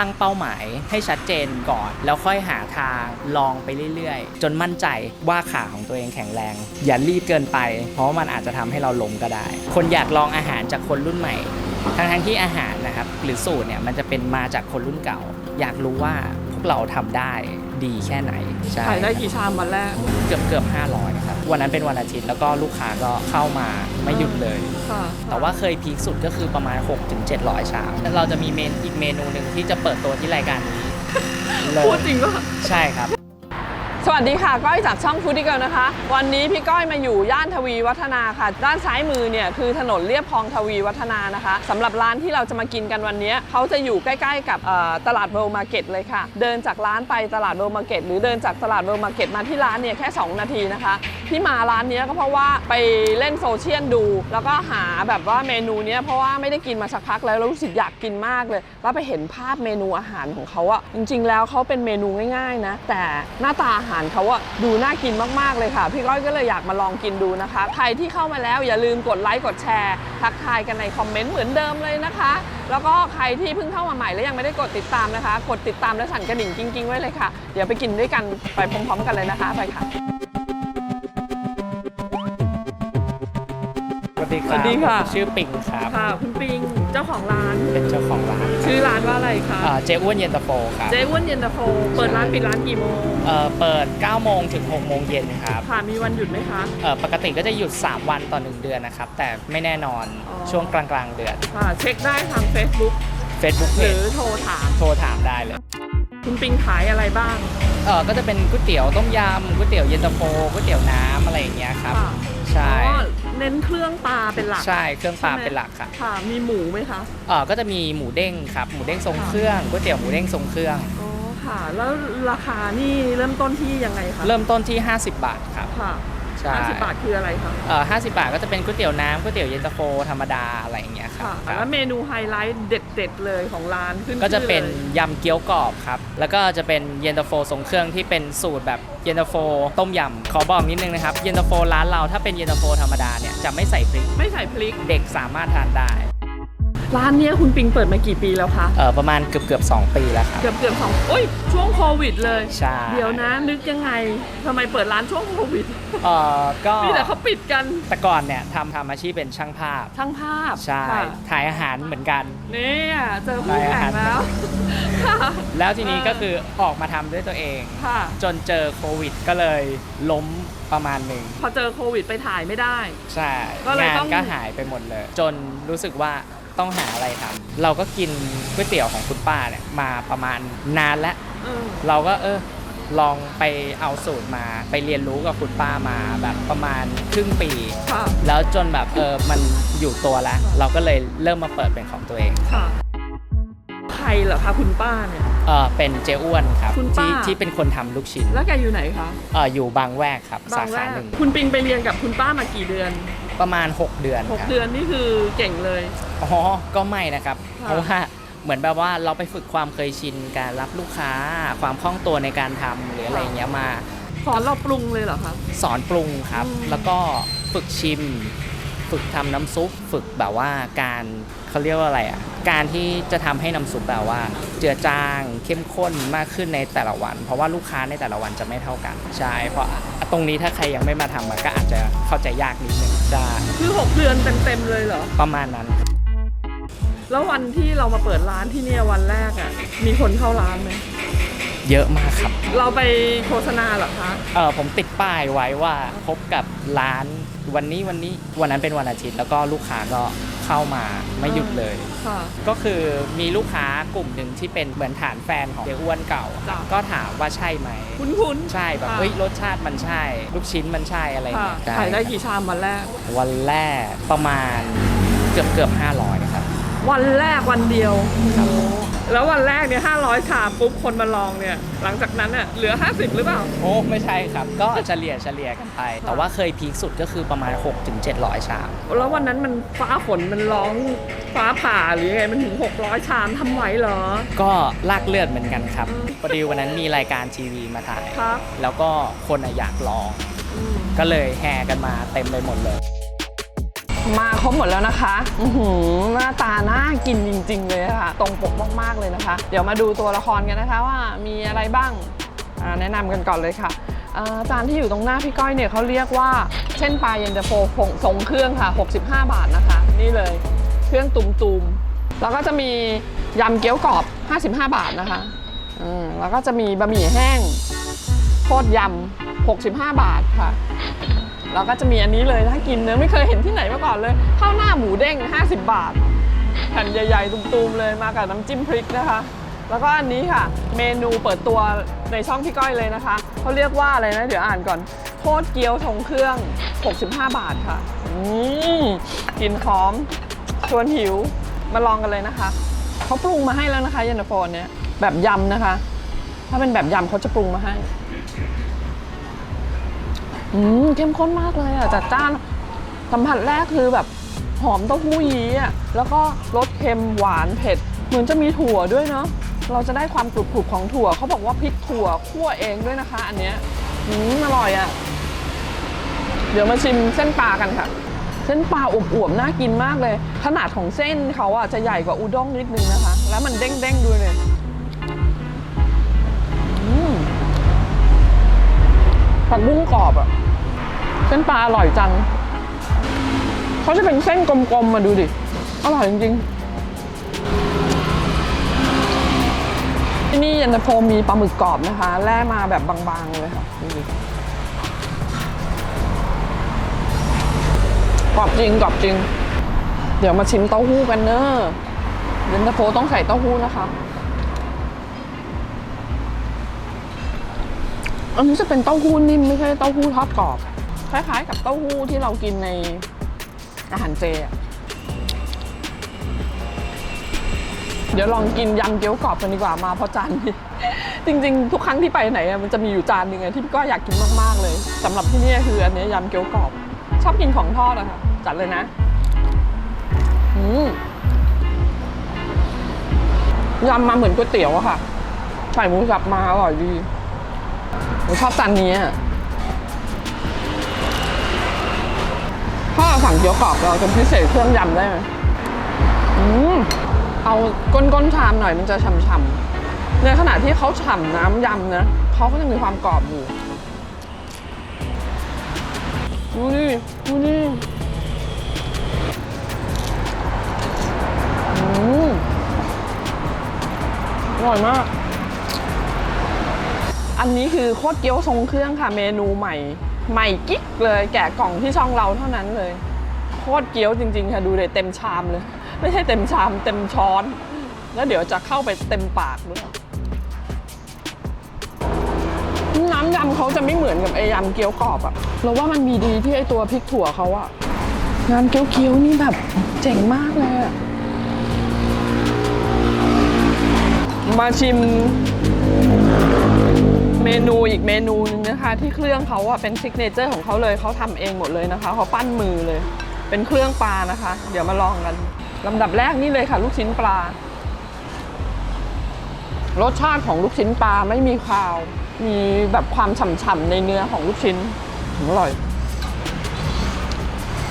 ตั้งเป้าหมายให้ชัดเจนก่อน แล้วค่อยหาทางลองไปเรื่อยๆ จนมั่นใจว่าขาของตัวเองแข็งแรง อย่ารีบเกินไป เพราะว่ามันอาจจะทำให้เราล้มก็ได้ คนอยากลองอาหารจากคนรุ่นใหม่ทั้งๆที่อาหารนะครับหรือสูตรเนี่ยมันจะเป็นมาจากคนรุ่นเก่า อยากรู้ว่าพวกเราทำได้ดีแค่ไหนใช่ขายได้กี่ชามวันแรกเกือบเกือบ500ครับ วันนั้นเป็นวันอาทิตย์แล้วก็ลูกค้าก็เข้ามาไม่หยุดเลย ค่ะแต่ว่าเคยพีคสุดก็คือประมาณ 6-700 ชามแล้วเราจะมีเมนอีกเมนูหนึ่งที่จะเปิดตัวที่รายการนี้เลพูดยจริงป่ะ ใช่ครับ สวัสดีค่ะ ก้อยจากช่องฟูดดิเกิลนะคะ วันนี้พี่ก้อยมาอยู่ย่านทวีวัฒนาค่ะ ด้านซ้ายมือเนี่ยคือถนนเลียบคลองทวีวัฒนานะคะสำหรับร้านที่เราจะมากินกันวันนี้เขาจะอยู่ใกล้ๆกับตลาดเวลมาร์เก็ตเลยค่ะ เดินจากร้านไปตลาดเวลมาร์เก็ตหรือเดินจากตลาดเวลมาร์เก็ตมาที่ร้านเนี่ยแค่ 2 นาทีนะคะที่มาร้านนี้ก็เพราะว่าไปเล่นโซเชียลดู แล้วก็หาแบบว่าเมนูเนี้ยเพราะว่าไม่ได้กินมาสักพักแล้วแล้วรู้สึกอยากกินมากเลย แล้วไปเห็นภาพเมนูอาหารของเขาอะจริง ๆ แล้วเขาเป็นเมนูง่าย ๆนะ แต่หน้าตาอาหารเขาอะดูน่ากินมากๆเลยค่ะ พี่ก้อยก็เลยอยากมาลองกินดูนะคะ ใครที่เข้ามาแล้วอย่าลืมกดไลค์กดแชร์ ทักทายกันในคอมเมนต์เหมือนเดิมเลยนะคะ แล้วก็ใครที่เพิ่งเข้ามาใหม่แล้วยังไม่ได้กดติดตามนะคะ กดติดตามและสั่นกระดิ่งกิ้งๆไว้เลยค่ะ เดี๋ยวไปกินด้วยกันไปพร้อมๆ กันเลยนะคะไปค่ะสวัสดีครับสวัสดีค่ะ ผมชื่อปิงครับ ค่ะคุณปิง เจ้าของร้าน เป็นเจ้าของร้านชื่อร้านว่าอะไรคะเอ่อเจ๊อ้วนเย็นตาโฟครับเจ๊อ้วนเย็นตาโฟ เปิดร้านปิดร้านกี่โมง เอ่อเปิด 9 โมงถึง 6 โมงเย็นครับค่ะ มีวันหยุดไหมคะ เอ่อปกติก็จะหยุด 3 วันต่อ 1 เดือนนะครับ แต่ไม่แน่นอนอ๋อ ช่วงกลางๆ เดือน ค่ะ เช็คได้ทาง Facebook Facebook หเพรืจอโทรถาม โทรถามได้เลยคุณปิงขายอะไรบ้าง เออก็จะเป็นก๋วยเตี๋ยวต้มยำก๋วยเตี๋ยวเย็นตาโฟก๋วยเตี๋ยวน้ำอะไรอย่างเงี้ยครับ ค่ะ ใช่ อ๋อ เน้นเครื่องปลาเป็นหลัก ใช่เครื่องปลาใช่ไหม เป็นหลักค่ะค่ะ มีหมูไหมคะ เออก็จะมีหมูเด้งครับหมูเด้งทรงค่ะ เครื่องก๋วยเตี๋ยวหมูเด้งทรงเครื่อง อ๋อค่ะ แล้วราคานี่เริ่มต้นที่ยังไงคะเริ่มต้นที่ 50 บาทครับ ค่ะ ใช่ห้าสิบบาทคืออะไรคะเออ50บาทก็จะเป็นก๋วยเตี๋ยวน้ำก๋วยเตี๋ยวเย็นตาโฟธรรมดาอะไรอย่างเงี้ยครับค่ะครับแล้วเมนูไฮไลท์เด็ดๆเลยของร้านขึ้นก็จะชื่อเป็นลยยำเกี๊ยวกรอบครับ แล้วก็จะเป็นเย็นตาโฟทรงเครื่องที่เป็นสูตรแบบเย็นตาโฟต้มยำขอบอกนิดนึงนะครับเย็นตาโฟร้านเราถ้าเป็นเย็นตาโฟธรรมดาเนี่ยจะไม่ใส่พริก ไม่ใส่พริก เด็กสามารถทานได้ ร้านเนี้ยคุณปิงเปิดมากี่ปีแล้วคะ เออประมาณเกือบเกือบๆสองปีแล้วครับ เกือบเกือบๆสองโอ้ยช่วงโควิดเลย ใช่ เดี๋ยวนะนึกยังไงทำไมเปิดร้านช่วงโควิดเออก็นี่แต่เขาปิดกันแต่ก่อนเนี่ยทำทำอาชีพเป็นช่างภาพ ช่างภาพใช่ค่ะถ่ายอาหารเหมือนกัน เนี่ยเจอคู่แข่งแล้วค่ะแล้วทีนี้เออก็คือออกมาทำด้วยตัวเอง ค่ะ จนเจอโควิดก็เลยล้ม ประมาณหนึ่งพอเจอโควิดไปถ่ายไม่ได้ ใช่ก็เลยงานต้อง ก็หายไปหมดเลย จนรู้สึกว่าต้องหาอะไรทำเราก็กินก๋วยเตี๋ยวของคุณป้าเนี่ยมาประมาณนานแล้ว เออเราก็เออลองไปเอาสูตรมาไปเรียนรู้กับคุณป้ามาแบบประมาณครึ่งปี ค่ะแล้วจนแบบเออมันอยู่ตัวแล้ว เราก็เลยเริ่มมาเปิดเป็นของตัวเอง ค่ะใครเหรอคะคุณป้าเนี่ย เออเป็นเจอ้วนครับคุณป้า ที่ที่เป็นคนทำลูกชิ้นแล้วแกอยู่ไหนคะเอออยู่บางแวกครับบาสางแวขากหนึ่งคุณปิงไปเรียนกับคุณป้ามากี่เดือน ประมาณ 6 เดือนหกครับเดือนนี่คือเก่งเลย อ๋อ ก็ไม่นะครับ ค่ะเพราะว่าเหมือนแบบว่าเราไปฝึกความเคยชินการรับลูกค้า ความคล่องตัวในการทำหรืออะไรอย่างเงี้ยมา สอนเราปรุงเลยเหรอคะ สอนปรุงครับ อืม แล้วก็ฝึกชิม ฝึกทำน้ำซุปฝึกแบบว่าการเขาเรียกว่าอะไรอะการที่จะทำให้น้ำซุปแบบว่า เจือจางเข้มข้นมากขึ้นในแต่ละวัน เพราะว่าลูกค้าในแต่ละวันจะไม่เท่ากันใช่เพราะตรงนี้ถ้าใครยังไม่มาทำมันก็อาจจะเข้าใจยากนิดนึงใช่คือ 6 เดือนเต็มๆเลยเหรอ ประมาณนั้น แล้ววันที่เรามาเปิดร้านที่เนี่ยวันแรกอะ่ะมีคนเข้าร้านไหม เยอะมากครับ เราไปโฆษณาเหรอคะ เออผมติดป้ายไว้ว่าพบกับร้านวันนี้วันนี้วันนั้นเป็นวันอาทิตย์แล้วก็ลูกค้าก็เข้ามาไม่หยุดเลย ค่ะ ก็คือมีลูกค้ากลุ่มหนึ่งที่เป็นเหมือนฐานแฟนของเจ๊อ้วนเก่า จ้ะ ก็ถามว่าใช่ไหม คุ้นๆใช่แบบค่ะเฮ้ยรสชาติมันใช่ ลูกชิ้นมันใช่อะไรอย่างค่ะเงี้ยขายได้ครับกี่ชามวันแรก วันแรกประมาณเกือบเกือบห้าร้อยครับ วันแรกวันเดียวโอ้ แล้ววันแรกเนี่ยห้าร้อยชามปุ๊บคนมาลองเนี่ย หลังจากนั้นเน่ะเหลือ 50 หรือเปล่า โอ้ไม่ใช่ครับ ก็เฉลี่ยเฉลี่ยกันไป แต่ว่าเคยพีคสุดก็คือประมาณ 6-700ชาม แล้ววันนั้นมันฟ้าฝนมันร้องฟ้าผ่าหรือไงมันถึง 600 ชามทำไหวเหรอ ก็ลากเลือดเหมือนกันครับอืมพอดีวันนั้นมีรายการทีวีมาถ่าย ครับ แล้วก็คนอะอยากลองอืมก็เลยแห่กันมาเต็มไปหมดเลย มาครบหมดแล้วนะคะอือหือหน้าตาน่ากินจริง ๆ เลยค่ะ ตรงปกมากๆเลยนะคะ เดี๋ยวมาดูตัวละครกันนะคะว่ามีอะไรบ้างอ่าแนะนำกันก่อนเลยค่ะอ่าจานที่อยู่ตรงหน้าพี่ก้อยเนี่ยเขาเรียกว่า เช่นปลาเย็นตาโฟผงทรงเครื่องค่ะ 65 บาทนะคะ นี่เลยเครื่องตุมๆแล้วก็จะมียำเกี๊ยวกรอบ 55 บาทนะคะอืมแล้วก็จะมีบะหมี่แห้งโคตรยำ65 บาทค่ะ แล้วก็จะมีอันนี้เลยถ้ากินเนื้อไม่เคยเห็นที่ไหนมาก่อนเลยข้าวหน้าหมูเด้ง 50 บาท แผ่นใหญ่ ๆ ตุมๆเลยมากับน้ำจิ้มพริกนะคะ แล้วก็อันนี้ค่ะ เมนูเปิดตัวในช่องพี่ก้อยเลยนะคะเขาเรียกว่าอะไรนะเดี๋ยวอ่านก่อนโคตรเกี๊ยวทงเครื่อง 65 บาทค่ะอืมกินหอมชวนหิวมาลองกันเลยนะคะเขาปรุงมาให้แล้วนะคะเย็นตาโฟเนี้ยแบบยำนะคะ ถ้าเป็นแบบยำเขาจะปรุงมาให้ อืมเข้มข้นมากเลยอะจัดจ้านสัมผัสแรกคือแบบหอมเต้าหู้ยี้อะแล้วก็รสเค็มหวานเผ็ด เหมือนจะมีถั่วด้วยเนาะเราจะได้ความกรุบๆของถั่วเขาบอกว่าพริกถั่วคั่วเองด้วยนะคะ อันเนี้ยอืมอร่อยอะเดี๋ยวมาชิมเส้นปลากันค่ะ เส้นปลาอวบๆน่ากินมากเลย ขนาดของเส้นเขาอะจะใหญ่กว่าอุด้งนิดนึงนะคะ แล้วมันเด้งๆด้วยเลยอืมผักบุ้งกรอบอะ เส้นปลาอร่อยจังเขาจะเป็นเส้นกลมๆมาดูดิ อร่อยจริงๆ ที่นี่ย็นตาโฟมีปลาหมึกกรอบนะคะ แล่มาแบบบางๆเลยค่ะกรอบจริงกรอบจริง เดี๋ยวมาชิมเต้าหู้กันเนอะย็นตาโฟต้องใส่เต้าหู้นะคะ อันนี้จะเป็นเต้าหู้นิ่มไม่ใช่เต้าหู้ทอดกรอบ คล้ายๆ กับเต้าหู้ที่เรากินในอาหารเจอะเดี๋ยวลองกินยำเกี๊ยวกรอบกันดีกว่ามาเพราะจานนี้ จริง ๆ ทุกครั้งที่ไปไหนอะมันจะมีอยู่จานหนึ่งที่พี่ก็อยากกินมากๆเลยสำหรับที่นี่คืออันนี้ยำเกี๊ยวกรอบ ชอบกินของทอดอะค่ะจัดเลยนะอืมยำมาเหมือนก๋วยเตี๋ยวอะค่ะใส่หมูสับมาอร่อยดีหนูชอบจานนี้อะ ถ้าเราสั่งเกี๊ยวกรอบเราจะพิเศษเครื่องยำได้ไหมอืมเอาก้นก้นชามหน่อยมันจะฉ่ำๆในขณะที่เขาฉ่ำน้ำยำนะเขาก็จะมีความกรอบอยู่ดูนี่ดูนี่อืมอร่อยมาก อันนี้คือโคตรเกี๊ยวทรงเครื่องค่ะ เมนูใหม่ ใหม่กิ๊กเลยแกะกล่องที่ช่องเราเท่านั้นเลยโคตรเกี๊ยวจริง ๆ ค่ะดูเลยเต็มชามเลย ไม่ใช่เต็มชามเต็มช้อน แล้วเดี๋ยวจะเข้าไปเต็มปากด้วยน้ำยำเขาจะไม่เหมือนกับไอ้ยำเกี๊ยวกรอบอะเราว่ามันมีดีที่ไอ้ตัวพริกถั่วเขาอะงานเกี๊ยวๆนี่แบบเจ๋งมากเลยอะมาชิม เมนูอีกเมนูหนึงนะคะ ที่เครื่องเขาอะเป็นซิกเนเจอร์ของเขาเลยเขาทำเองหมดเลยนะคะเขาปั้นมือเลย เป็นเครื่องปลานะคะ เดี๋ยวมาลองกันลำดับแรกนี่เลยค่ะ ลูกชิ้นปลา รสชาติของลูกชิ้นปลาไม่มีคาว มีแบบความฉ่ำๆในเนื้อของลูกชิ้นอร่อย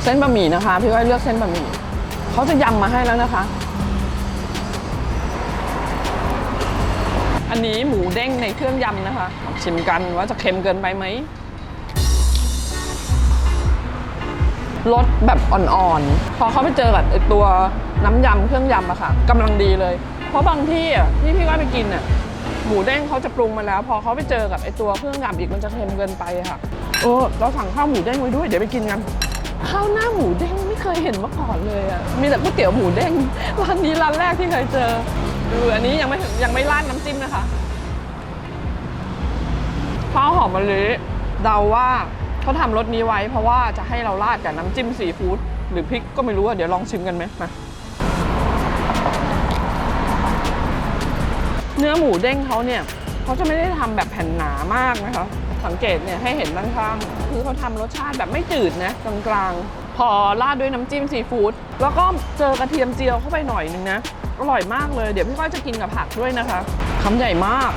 เส้นบะหมี่นะคะ พี่ก้อยเลือกเส้นบะหมี่เขาจะยำมาให้แล้วนะคะ อันนี้หมูเด้งในเครื่องยำนะคะลองชิมกันว่าจะเค็มเกินไปไหมรสแบบอ่อนๆ พอเขาไปเจอกับไอตัวน้ำยำเครื่องยำอะค่ะกำลังดีเลย เพราะบางที่อะที่พี่ว่าไปกินอะหมูเด้งเขาจะปรุงมาแล้ว พอเขาไปเจอกับไอตัวเครื่องยำอีกมันจะเค็มเกินไปค่ะเออเราสั่งข้าวหมูเด้งไว้ด้วยเดี๋ยวไปกินกันข้าวหน้าหมูเด้งไม่เคยเห็นมาก่อนเลยอะมีแต่ก๋วยเตี๋ยวหมูเด้งร้านนี้ร้านแรกที่เคยเจอ ดูอันนี้ยังไม่ถึงยังไม่ราดน้ำจิ้มนะคะข้าวหอมมะลิเดาว่าเขาทำรสนี้ไว้ เพราะว่าจะให้เราราดกับน้ำจิ้มซีฟู้ดหรือพริกก็ไม่รู้อะเดี๋ยวลองชิมกันไหมมาเนื้อหมูเด้งเขาเนี่ยเขาจะไม่ได้ทำแบบแผ่นหนามากนะคะ สังเกตเนี่ยให้เห็นด้านข้างคือเขาทำรสชาติแบบไม่จืดนะกลางๆ พอราดด้วยน้ำจิ้มซีฟู้ดแล้วก็เจอกระเทียมเจียวเข้าไปหน่อยนึงนะ อร่อยมากเลย เดี๋ยวพี่ก้อยจะกินกับผักด้วยนะคะคำใหญ่มาก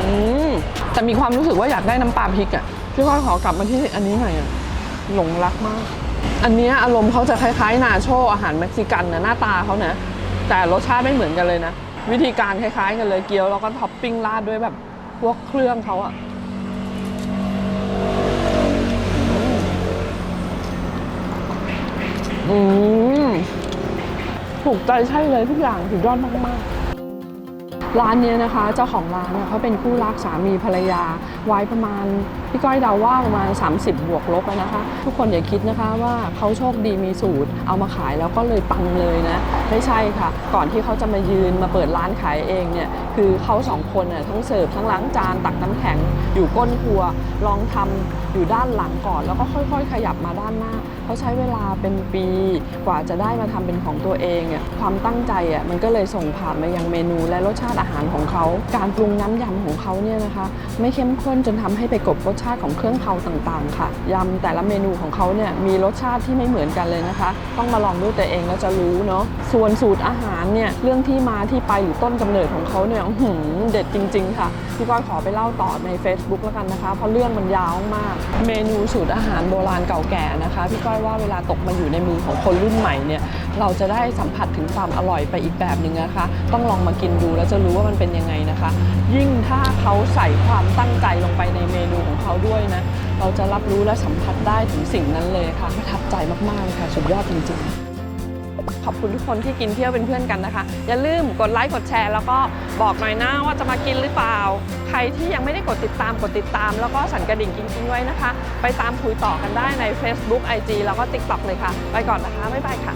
อืมแต่มีความรู้สึกว่าอยากได้น้ำปลาพริกอะ่ะพี่ก้อยขอกลับมาที่อันนี้หน่อยอะหลงรักมาก อันเนี้ยอารมณ์เขาจะคล้ายๆ นาโชอาหารเม็กซิกันนะหน้าตาเขานะแต่รสชาติไม่เหมือนกันเลยนะ วิธีการคล้ายๆ กันเลยเกี๊ยวแล้วก็ท็อปปิ้งราดด้วยแบบพวกเครื่องเขาอะอืม ถูกใจใช่เลยทุกอย่างสุดยอดมากๆ ร้านเนี้ยนะคะ เจ้าของร้านเนี่ยเขาเป็นคู่รักสามีภรรยาไว้ประมาณพี่ก้อยเดาว่าประมาณ 30 บวกลบนะคะ ทุกคนอย่าคิดนะคะว่าเขาโชคดีมีสูตร เอามาขายแล้วก็เลยปังเลยนะ ไม่ใช่ค่ะ ก่อนที่เขาจะมายืนมาเปิดร้านขายเองเนี่ยคือเขาสองคนน่ะทั้งเสิร์ฟทั้งล้างจานตักน้ำแข็ง อยู่ก้นครัวลองทำอยู่ด้านหลังก่อน แล้วก็ค่อยๆ ขยับมาด้านหน้าเขาใช้เวลาเป็นปีกว่าจะได้มาทำเป็นของตัวเองอะความตั้งใจอะมันก็เลยส่งผ่านมายังเมนูและรสชาติอาหารของเขา การปรุงน้ำยำของเขาเนี่ยนะคะ ไม่เข้มข้นจนทำให้ไปกลบรสชาติของเครื่องเคาต่างๆ ค่ะยำแต่ละเมนูของเขาเนี่ยมีรสชาติที่ไม่เหมือนกันเลยนะคะ ต้องมาลองด้วยตัวเองแล้วจะรู้เนาะส่วนสูตรอาหารเนี่ยเรื่องที่มาที่ไปหรือต้นกำเนิดของเขาเนี่ยหือเด็ดจริง ๆ ค่ะพี่ก้อยขอไปเล่าต่อใน Facebook แล้วกันนะคะ เพราะเรื่องมันยาวมาก เมนูสูตรอาหารโบราณเก่าแก่นะคะพี่ก้อยว่าเวลาตกมาอยู่ในมือของคนรุ่นใหม่เนี่ยเราจะได้สัมผัสถึงความอร่อยไปอีกแบบหนึ่งนะคะ ต้องลองมากินดูแล้วจะรู้ว่ามันเป็นยังไงนะคะ ยิ่งถ้าเขาใส่ความตั้งใจลงไปในเมนูของเขาด้วยนะ เราจะรับรู้และสัมผัสได้ถึงสิ่งนั้นเลยค่ะประทับใจมากๆเลยค่ะสุดยอดจริงๆขอบคุณทุกคนที่กินเที่ยวเป็นเพื่อนกันนะคะ อย่าลืมกดไลค์กดแชร์ แล้วก็บอกหน่อยนะว่าจะมากินหรือเปล่า ใครที่ยังไม่ได้กดติดตามกดติดตาม แล้วก็สั่นกระดิ่งกิ้งๆไว้นะคะ ไปตามคุยต่อกันได้ใน Facebook IG แล้วก็ TikTok เลยค่ะ ไปก่อนนะคะ บ๊ายบายค่ะ